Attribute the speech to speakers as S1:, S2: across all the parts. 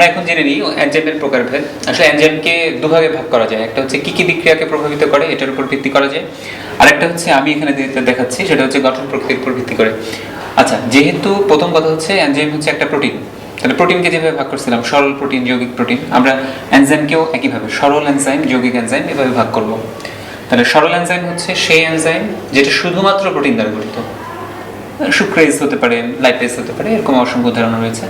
S1: আমরা এখন জেনে নিই এনজাইমের প্রকারভেদ। আসলে এনজাইমকে দুভাগে ভাগ করা যায়। একটা হচ্ছে কি কি বিক্রিয়াকে প্রভাবিত করে, এটার উপর ভিত্তি করা যায়। আরেকটা হচ্ছে আমি এখানে দেখাচ্ছি, সেটা হচ্ছে গঠন প্রকৃতির উপর ভিত্তি করে। আচ্ছা যেহেতু প্রথম কথা হচ্ছে এনজাইম হচ্ছে একটা প্রোটিন, তাহলে প্রোটিনকে যেভাবে ভাগ করছিলাম, সরল প্রোটিন, যৌগিক প্রোটিন, আমরা এনজাইমকেও একইভাবে, সরল এনজাইম যৌগিক এনজাইম এভাবে ভাগ করব। তাহলে সরল এনজাইম হচ্ছে সেই এনজাইম যেটা শুধুমাত্র প্রোটিন দ্বারা গঠিত। সুক্রেজ হতে পারে লাইপেজ হতে পারে, এরকম অসংখ্য উদাহরণ রয়েছে।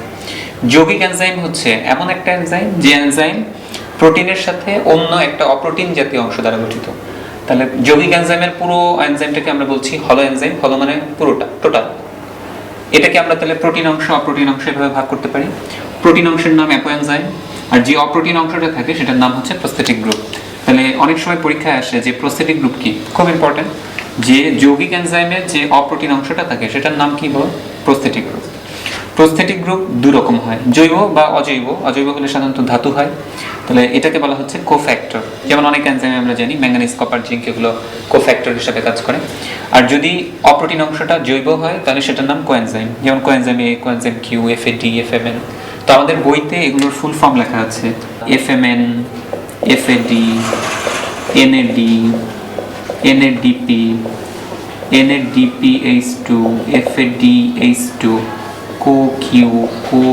S1: যৌগিক এনজাইম হচ্ছে এমন একটা এনজাইম যে এনজাইম প্রোটিনের সাথে অন্য একটা অপ্রোটিন জাতীয় অংশ দ্বারা গঠিত। তাহলে যৌগিক এনজাইমের পুরো এনজাইমটাকে আমরা বলছি হলো এনজাইম হলো মানে পুরোটা টোটাল এটাকে আমরা তাহলে প্রোটিন অংশ, অপ্রোটিন অংশ এভাবে ভাগ করতে পারি। প্রোটিন অংশের নাম অ্যাপোএনজাইম, আর যে অপ্রোটিন অংশটা থাকে সেটার নাম হচ্ছে প্রস্থেটিক গ্রুপ তাহলে অনেক সময় পরীক্ষায় আসে যে প্রস্থেটিক গ্রুপ কি, খুব ইম্পর্টেন্ট যে যৌগিক এনজাইমের যে অপ্রোটিন অংশটা থাকে, সেটার নাম কি বল প্রস্থেটিক গ্রুপ প্রস্থেটিক গ্রুপ দু রকম হয়। জৈব বা অজৈব? অজৈব হলে সাধারণত ধাতু হয়। তাহলে এটাকে বলা হচ্ছে কোফ্যাক্টর। যেমন অনেক এনজাইম আমরা জানি, ম্যাঙ্গানিজ, কপার, জিঙ্ক এগুলো কোফ্যাক্টর হিসাবে কাজ করে। আর যদি অপ্রোটিন অংশটা জৈব হয়, তাহলে সেটার নাম কোএনজাইম। যেমন coenzyme A, coenzyme Q, F A D, F M N. তো আমাদের বইতে এগুলোর ফুল ফর্ম লেখা আছে। F M N, F A D, N A D N A D P N A D P H two H two co co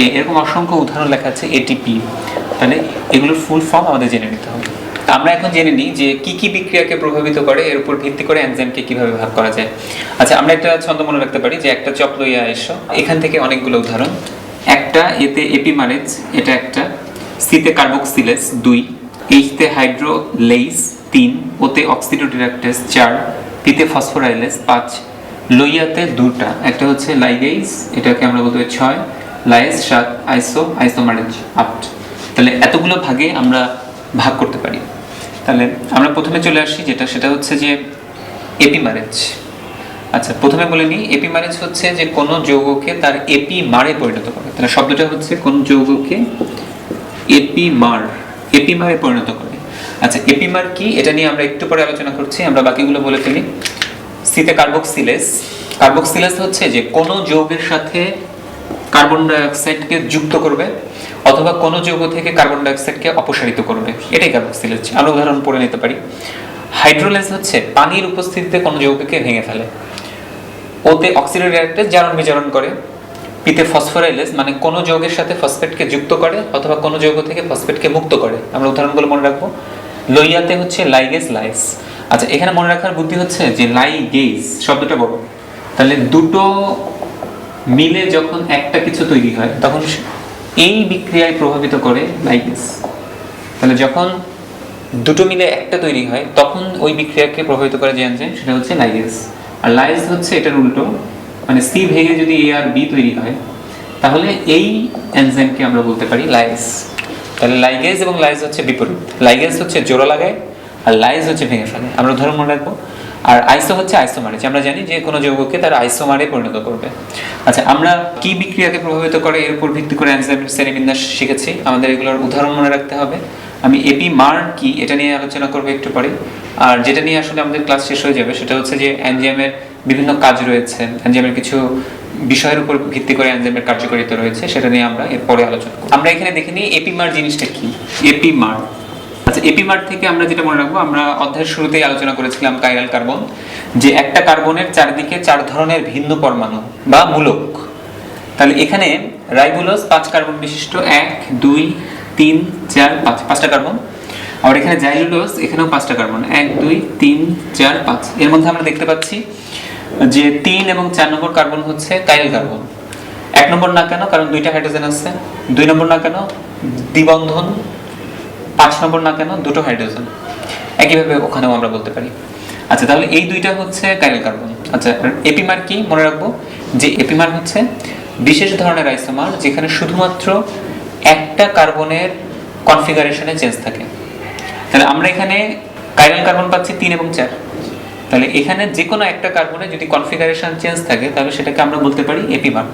S1: A এরকম অসংখ্য উদাহরণ লেখা আছে এটিপি তাহলে এগুলোর ফুল ফর্ম আমাদের জেনে নিতে হবে। আমরা এখন জেনে নিই যে কি কি বিক্রিয়াকে প্রভাবিত করে, এর উপর ভিত্তি করে এনজাইমকে কীভাবে ভাগ করা যায়। আচ্ছা আমরা একটা ছন্দ মনে রাখতে পারি যে একটা চক লইয়া এসো, এখান থেকে অনেকগুলো উদাহরণ। একটা, এতে এপিমারেজ এটা একটা সিতে কার্বক্সিলেস দুই এইচতে হাইড্রোলেইস তিন ওতে অক্সিডোডিরাক্টেস চার পিতে ফসফোরাইলেস পাঁচ লইয়াতে দুটা। একটা হচ্ছে লাইগেইস এটাকে আমরা বলতে পারি ছয় লাইস সাত আইসো আইসোমারেজ আট। তাহলে এতগুলো ভাগে আমরা ভাগ করতে পারি। তাহলে আমরা প্রথমে চলে আসি যেটা, সেটা হচ্ছে যে এপিমারেজ আচ্ছা প্রথমে বলে নিই এপিমারেজ হচ্ছে যে কোনো যৌগকে তার এপি মারে পরিণত করে। তাহলে শব্দটা হচ্ছে কোন যৌগকে? এপিমার এপিমারে পরিণত করে। আচ্ছা এপিমার কি? এটা নিয়ে আমরা একটু পরে আলোচনা করছি। আমরা বাকিগুলো বলে ফেলি। সিতে কার্বক্সিলেস কার্বক্সিলেস হচ্ছে যে কোনো যৌগের সাথে কার্বন ডাইঅক্সাইডকে যুক্ত করবে অথবা কোনো যৌগ থেকে কার্বন ডাইঅক্সাইডকে অপসারিত করবে। এটাই কার্বক্সিলেস আমরা উদাহরণ পড়ে নিতে পারি। হাইড্রোলেস হচ্ছে পানির উপস্থিতিতে কোনো যৌগকে ভেঙে ফেলে। ওতে অক্সিডের রিঅ্যাক্টে জারণ বিজারণ করে। পিতে ফসফোরাইলেস মানে কোনো যৌগের সাথে ফসফেটকে যুক্ত করে অথবা কোনো যৌগ থেকে ফসফেটকে মুক্ত করে। আমরা উদাহরণগুলো মনে রাখব। লইয়াতে হচ্ছে লাইগেস লাইস। আচ্ছা এখানে মনে রাখার বুদ্ধি হচ্ছে যে লাইগেজ শব্দটা বড়। তাহলে দুটো মিলে যখন একটা কিছু তৈরি হয়, তখন এই বিক্রিয়ায় প্রভাবিত করে লাইগেস তাহলে যখন দুটো মিলে একটা তৈরি হয়, তখন ওই বিক্রিয়াকে প্রভাবিত করে যে এনজাইম সেটা হচ্ছে লাইগেস আর লাইগেস হচ্ছে এটার উল্টো মানে সি ভেঙে যদি এ আর বি তৈরি হয়, তাহলে এই এনজাইমকে আমরা বলতে পারি লাইগেস তাহলে লাইগেজ এবং লাইজ হচ্ছে বিপরীত। লাইগেজ হচ্ছে জোড়া লাগায় আর লাইজ হচ্ছে ভেঙে ফেলে। আমরা উদাহরণ মনে রাখব। আর আইসো হচ্ছে আইসোমারে আমরা জানি যে কোনো যৌগকে তার আইসোমারে পরিণত করবে। আচ্ছা আমরা কি বিক্রিয়াকে প্রভাবিত করে এর উপর ভিত্তি করে এনজাইমের শ্রেণীবিন্যাস শিখেছি? আমাদের এগুলোর উদাহরণ মনে রাখতে হবে। আমি এপি মার কি এটা নিয়ে আলোচনা করব একটু পরে। আর যেটা নিয়ে আসলে আমাদের ক্লাস শেষ হয়ে যাবে, সেটা হচ্ছে যে এনজিএমের বিভিন্ন কাজ রয়েছে। এনজিএমের কিছু বিষয়ের উপর ভিত্তি করে এনজাইমের কার্যকারিতা রয়েছে, সেটা নিয়ে আমরা এরপরে আলোচনা করব। আমরা এখানে দেখে নিই এপিমার জিনিসটা কি। এপিমার। আচ্ছা এপিমার থেকে আমরা যেটা মনে রাখব, আমরা অধ্যায়ের শুরুতেই আলোচনা করেছিলাম কাইরাল কার্বন যে একটা কার্বনের চারদিকে চার ধরনের ভিন্ন পরমাণু বা মূলক। তাহলে এখানে রাইবুলোজ পাঁচ কার্বন বিশিষ্ট, এক, দুই, তিন, চার, পাঁচ, পাঁচটা কার্বন আর এখানে জাইলুলোজ এখানেও পাঁচটা কার্বন এক, দুই, তিন, চার, পাঁচ। এর মধ্যে আমরা দেখতে পাচ্ছি যে তিন এবং চার নম্বর কার্বন হচ্ছে কাইল কার্বন। এক নম্বর না কেন? কারণ দুইটা হাইড্রোজেন আছে। দুই নম্বর না কেন? দ্বিবন্ধন। পাঁচ নম্বর না কেন? দুটো হাইড্রোজেন। একইভাবে ওখানেও আমরা বলতে পারি। আচ্ছা তাহলে এই দুইটা হচ্ছে কাইল কার্বন। আচ্ছা এপিমার কি? মনে রাখব যে এপিমার হচ্ছে বিশেষ ধরনের আইসোমার যেখানে শুধুমাত্র একটা কার্বনের কনফিগারেশনে চেঞ্জ থাকে। তাহলে আমরা এখানে কাইরাল কার্বন পাচ্ছি তিন এবং চার। তাহলে এখানে যে কোনো একটা কার্বনে যদি কনফিগারেশন চেঞ্জ থাকে, তাহলে সেটাকে আমরা বলতে পারি এপিমার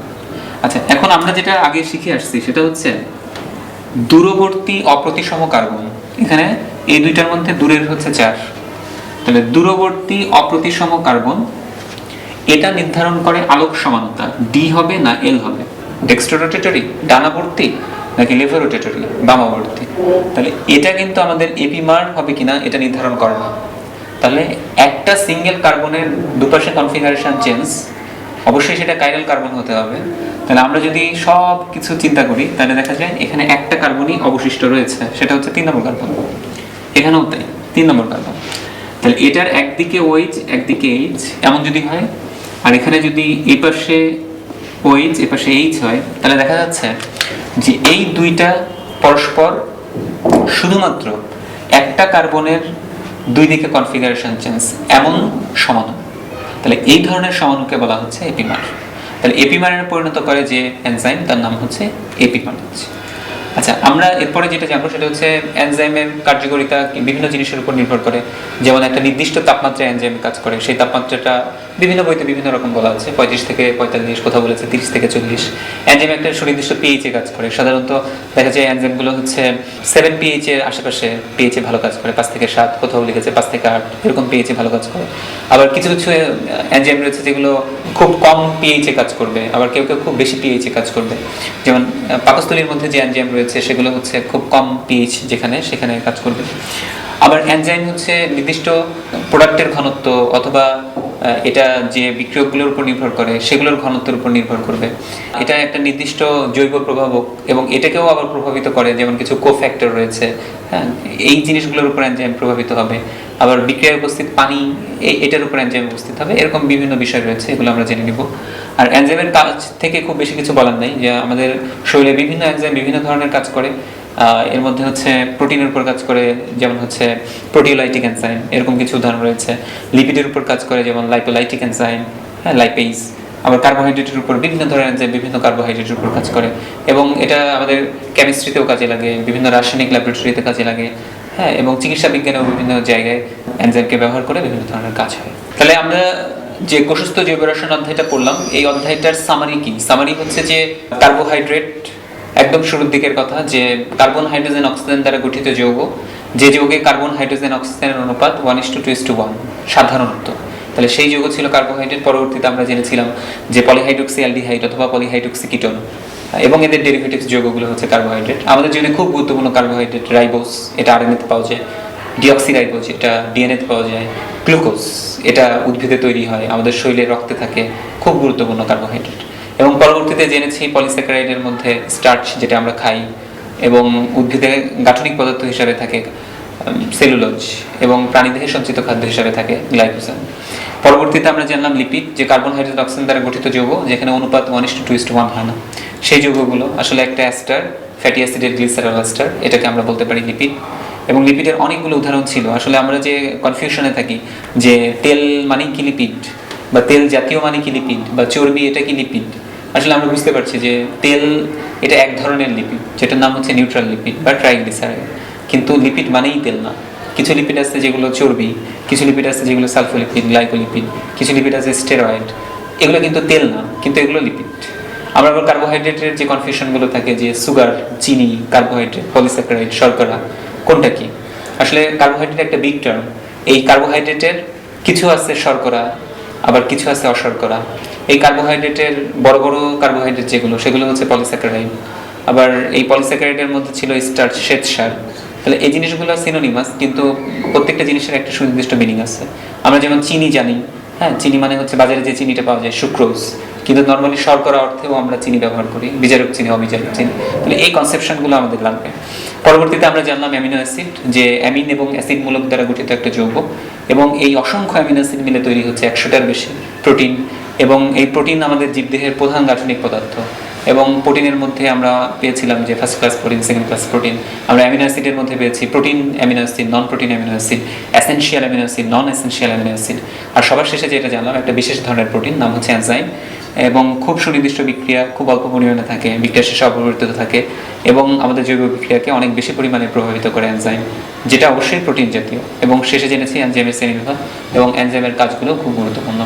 S1: আচ্ছা এখন আমরা যেটা আগে শিখে আসছি, সেটা হচ্ছে দূরবর্তী অপ্রতিসম কার্বন এখানে এই দুইটার মধ্যে দূরের হচ্ছে চার। তাহলে দূরবর্তী অপ্রতিসম কার্বন এটা নির্ধারণ করে আলোক সমানতা। ডি হবে না এল হবে? ডেক্সট্রোরোটেটরি ডানাবর্তী? নাকি লেভোরোটেটরি বামাবর্তী? তাহলে এটা কিন্তু আমাদের এপিমার হবে কিনা, এটা নির্ধারণ করে না। তাহলে একটা সিঙ্গেল কার্বনের দুপাশে কনফিগারেশন চেঞ্জ অবশ্যই সেটা কাইরাল কার্বন হতে হবে। তাহলে আমরা যদি সব কিছু চিন্তা করি, তাহলে দেখা যায় এখানে একটা কার্বনই অবশিষ্ট রয়েছে, সেটা হচ্ছে তিন নম্বর কার্বন এখানেও তাই, তিন নম্বর কার্বন তাহলে এটার একদিকে ওইচ একদিকে এইচ এমন যদি হয়, আর এখানে যদি এই পাশে ওইচ এ পাশে এইচ হয়, তাহলে দেখা যাচ্ছে যে এই দুইটা পরস্পর শুধুমাত্র একটা কার্বনের দুই দিকে কনফিগারেশন চেঞ্জ এমন সমাণু তাহলে এই ধরনের সমাণুকে বলা হচ্ছে এপিমার। তাহলে এপিমারের পরিণত করে যে এনজাইম তার নাম হচ্ছে এপিমার। হচ্ছে আচ্ছা আমরা এরপরে যেটা জানব সেটা হচ্ছে এনজাইমের কার্যকারিতা বিভিন্ন জিনিসের উপর নির্ভর করে। যেমন একটা নির্দিষ্ট তাপমাত্রায় এনজাইম কাজ করে, সেই তাপমাত্রাটা বিভিন্ন বইতে বিভিন্ন রকম বলা আছে। পঁয়ত্রিশ থেকে পঁয়তাল্লিশ, কোথাও বলেছে তিরিশ থেকে চল্লিশ। এনজাইম একটা সুনির্দিষ্ট পিএইচ কাজ করে। সাধারণত দেখা যায় এনজাইমগুলো হচ্ছে সেভেন পিএইচ এর আশেপাশে পিএইচ ভালো কাজ করে। পাঁচ থেকে সাত, কোথাও লিখেছে পাঁচ থেকে আট, এরকম পিএইচ ভালো কাজ করে। আবার কিছু কিছু এনজাইম রয়েছে যেগুলো খুব কম পিএইচ কাজ করবে। আবার কেউ কেউ খুব বেশি পিএইচ কাজ করবে। যেমন পাকস্থলীর মধ্যে যে এনজাইম রয়েছে সেগুলো হচ্ছে খুব কম পিএইচ যেখানে সেখানে কাজ করবে। আবার এনজাইম হচ্ছে নির্দিষ্ট প্রোডাক্টের ঘনত্ব অথবা এটা যে বিক্রিয়কগুলোর উপর নির্ভর করে, সেগুলোর ঘনত্বের উপর নির্ভর করবে। এটা একটা নির্দিষ্ট জৈব প্রভাবক এবং এটাকেও আবার প্রভাবিত করে, যেমন কিছু কোফ্যাক্টর রয়েছে হ্যাঁ এই জিনিসগুলোর উপর এনজাইম প্রভাবিত হবে। আবার বিক্রিয়ায় উপস্থিত পানি এটার উপর এনজাইম উপস্থিত হবে, এরকম বিভিন্ন বিষয় রয়েছে, এগুলো আমরা জেনে নিব। আর এনজাইমের কাজ থেকে খুব বেশি কিছু বলার নেই, যে আমাদের শরীরে বিভিন্ন এনজাইম বিভিন্ন ধরনের কাজ করে এর মধ্যে হচ্ছে প্রোটিনের উপর কাজ করে, যেমন হচ্ছে প্রোটিওলাইটিক এনজাইম এরকম কিছু উদাহরণ রয়েছে। লিপিডের উপর কাজ করে, যেমন লাইপোলাইটিক এনজাইম হ্যাঁ লাইপেইজ আবার কার্বোহাইড্রেটের উপর বিভিন্ন ধরনের এনজাইম বিভিন্ন কার্বোহাইড্রেটের উপর কাজ করে। এবং এটা আমাদের কেমিস্ট্রিতেও কাজে লাগে, বিভিন্ন রাসায়নিক ল্যাবরেটরিতে কাজে লাগে হ্যাঁ এবং চিকিৎসা বিজ্ঞানেও বিভিন্ন জায়গায় এনজাইমকে ব্যবহার করে বিভিন্ন ধরনের কাজ হয়। তাহলে আমরা যে কোষস্থ জৈব রসায়ন অধ্যায়টা পড়লাম, এই অধ্যায়টার সামারি কি? সামারি হচ্ছে যে কার্বোহাইড্রেট একদম শুরুর দিকের কথা যে কার্বন, হাইড্রোজেন, অক্সিজেন দ্বারা গঠিত যৌগ, যে যৌগে কার্বন, হাইড্রোজেন, অক্সিজেনের অনুপাত one is two two is two one সাধারণত। তাহলে সেই যৌগ ছিল কার্বোহাইড্রেট, পরবর্তীতে আমরা জেনেছিলাম যে পলিহাইড্রোক্সি অ্যালডিহাইড অথবা পলিহাইড্রোক্সি কিটোন এবং এদের ডেরিভেটিভস যৌগগুলো হচ্ছে কার্বোহাইড্রেট। আমাদের জন্য খুব গুরুত্বপূর্ণ কার্বোহাইড্রেট রাইবোস, এটা আর আরএনএতে পাওয়া যায় ডিঅক্সিরাইবোজ এটা ডিএনএতে পাওয়া যায় গ্লুকোজ এটা উদ্ভিদে তৈরি হয়, আমাদের শরীরে রক্তে থাকে, খুব গুরুত্বপূর্ণ কার্বোহাইড্রেট। এবং পরবর্তীতে জেনেছি পলিস্যাকারাইডের মধ্যে স্টার্চ যেটা আমরা খাই এবং উদ্ভিদে গাঠনিক পদার্থ হিসাবে থাকে সেলুলোজ এবং প্রাণীদেহে সঞ্চিত খাদ্য হিসাবে থাকে গ্লাইকোজেন। পরবর্তীতে আমরা জানলাম লিপিড, যে কার্বন হাইড্রোজেন অক্সিজেন দ্বারা গঠিত যৌগ, যেখানে অনুপাত one is two two is two one হয় না। সেই যৌগগুলো আসলে একটা অ্যাস্টার ফ্যাটি অ্যাসিডের গ্লিসারল অ্যাস্টার এটাকে আমরা বলতে পারি লিপিড। এবং লিপিডের অনেকগুলো উদাহরণ ছিল। আসলে আমরা যে কনফিউশনে থাকি, যে তেল মানে কি লিপিড, বা তেল জাতীয় মানে কি লিপিড, বা চর্বি এটা কি লিপিড আসলে আমরা বুঝতে পারছি যে তেল এটা এক ধরনের লিপিড যেটার নাম হচ্ছে নিউট্রাল লিপিড বা ট্রাইগ্লিসারাইড কিন্তু লিপিড মানেই তেল না। কিছু লিপিড আছে যেগুলো চর্বি, কিছু লিপিড আছে যেগুলো সালফোলিপিড, গ্লাইকোলিপিড, কিছু লিপিড আছে স্টেরয়েড এগুলো কিন্তু তেল না, কিন্তু এগুলো লিপিড। আমরা আবার কার্বোহাইড্রেটের যে কনফিউশনগুলো থাকে যে সুগার চিনি কার্বোহাইড্রেট পলিস্যাকারাইড শর্করা, কোনটা কি? আসলে কার্বোহাইড্রেট একটা বিগ টার্ম এই কার্বোহাইড্রেটের কিছু আছে শর্করা, আবার কিছু আছে অশর্করা। এই কার্বোহাইড্রেটের বড় বড় কার্বোহাইড্রেট যেগুলো, সেগুলো হচ্ছে পলিস্যাকারাইড আবার এই পলিস্যাকারাইডের মধ্যে ছিল স্টার্চ শ্বেতসার। তাহলে এই জিনিসগুলো সিনোনিমাস কিন্তু প্রত্যেকটা জিনিসের একটা সুনির্দিষ্ট মিনিং আছে। আমরা যেমন চিনি জানি হ্যাঁ চিনি মানে হচ্ছে বাজারে যে চিনিটা পাওয়া যায় সুক্রোজ কিন্তু নর্মালি শর্করা অর্থেও আমরা চিনি ব্যবহার করি বিজারক চিনি অবিজারক চিনি। তাহলে এই কনসেপশনগুলো আমাদের লাগবে। পরবর্তীতে আমরা জানলাম অ্যামিনো অ্যাসিড যে অ্যামিন এবং অ্যাসিড মূলক দ্বারা গঠিত একটা যৌগ। এবং এই অসংখ্য অ্যামিনো অ্যাসিড মিলে তৈরি হচ্ছে একশোটার বেশি প্রোটিন। এবং এই প্রোটিন আমাদের জীবদেহের প্রধান গাঠনিক পদার্থ। এবং প্রোটিনের মধ্যে আমরা পেয়েছিলাম যে first class protein second class protein আমরা অ্যামিনো অ্যাসিডের মধ্যে পেয়েছি protein amino acid non protein amino acid essential amino acid non essential amino acid আর সবার শেষে যেটা জানলাম, একটা বিশেষ ধরনের প্রোটিন নাম হচ্ছে অ্যানজাইম এবং খুব সুনির্দিষ্ট বিক্রিয়া, খুব অল্প পরিমাণে থাকে, বিক্রিয়া শেষে অপরিবর্তিত থাকে। এবং আমাদের জৈব বিক্রিয়াকে অনেক বেশি পরিমাণে প্রভাবিত করে এনজাইম যেটা অবশ্যই প্রোটিন জাতীয়। এবং শেষে জেনেছি এনজাইমের শ্রেণীবিভাগ, এবং এনজাইমের কাজগুলো খুব গুরুত্বপূর্ণ।